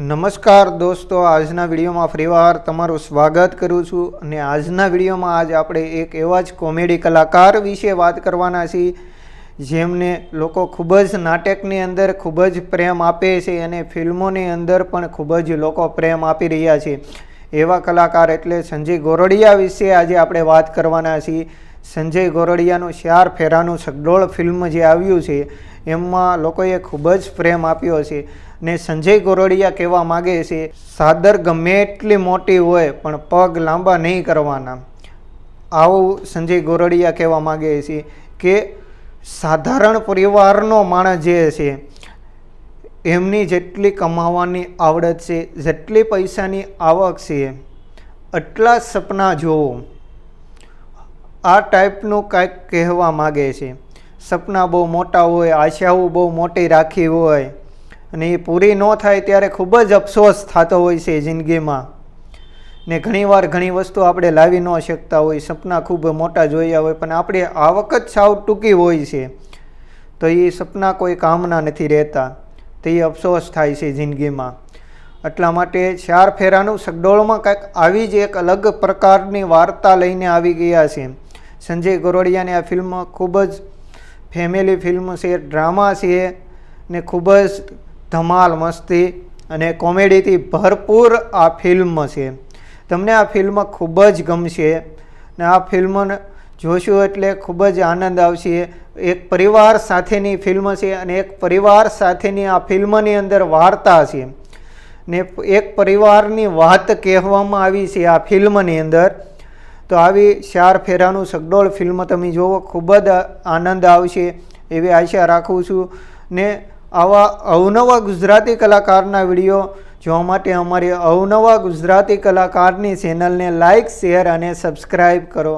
નમસ્કાર દોસ્તો, આજના વિડીયોમાં ફરીવાર તમારું સ્વાગત કરું છું અને આજના વિડીયોમાં આજ આપણે એક એવા જ કોમેડી કલાકાર વિશે વાત કરવાના છીએ, જેમને લોકો ખૂબ જ નાટકની અંદર ખૂબ જ પ્રેમ આપે છે અને ફિલ્મોની અંદર પણ ખૂબ જ લોકો પ્રેમ આપી રહ્યા છે. એવા કલાકાર એટલે સંજય ગોરડિયા વિશે આજે આપણે વાત કરવાના છીએ. સંજય ગોરડિયાનું શ્યાર ફેરાનું સગડોળ ફિલ્મ જે આવ્યું છે, એમાં લોકોએ ખૂબ જ પ્રેમ આપ્યો છે ને સંજય ગોરડિયા કહેવા માગે છે, સાદર ગમે એટલી મોટી હોય, પણ પગ લાંબા નહીં કરવાના. આવું સંજય ગોરડિયા કહેવા માગે છે કે, સાધારણ પરિવારનો માણસ જે છે, એમની જેટલી કમાવાની આવડત છે, જેટલી પૈસાની આવક છે આટલા સપના જોવો. આ ટાઈપનું કાંઈક કહેવા માગે છે. સપના બહુ મોટા હોય, આશાઓ બહુ મોટી રાખી હોય અને એ પૂરી ન થાય ત્યારે ખૂબ જ અફસોસ થતો હોય છે જિંદગીમાં. ને ઘણીવાર ઘણી વસ્તુ આપણે લાવી ન શકતા હોય, સપના ખૂબ મોટા જોયા હોય, પણ આપણે આવક જ સાવ ટૂંકી હોય છે. તો એ સપના કોઈ કામના નથી રહેતા, તો એ અફસોસ થાય છે જિંદગીમાં. એટલા માટે ચાર ફેરાનું સગડોળમાં કાંઈક આવી જ એક અલગ પ્રકારની વાર્તા લઈને આવી ગયા છે. સંજય ગોરડિયાની આ ફિલ્મ ખૂબ જ ફેમિલી ફિલ્મ છે ડ્રામા છે ને ખૂબ જ ધમાલ મસ્તી અને કોમેડીથી ભરપૂર આ ફિલ્મ છે. તમને આ ફિલ્મ ખૂબ જ ગમશે ને આ ફિલ્મ જોશું એટલે ખૂબ જ આનંદ આવશે. એક પરિવાર સાથેની ફિલ્મ છે અને એક પરિવાર સાથેની આ ફિલ્મની અંદર વાર્તા છે. ને એક પરિવારની વાત કહેવામાં આવી છે આ ફિલ્મની અંદર. તો આવી ચાર ફેરાનું સગડોળ ફિલ્મ તમે જોવો, ખૂબ જ આનંદ આવશે એવી આશા રાખું છું. ને આવા અવનવા ગુજરાતી કલાકારના વીડિયો જોવા માટે અમારી અવનવા ગુજરાતી કલાકારની ચેનલને લાઇક શેર અને સબસ્ક્રાઈબ કરો.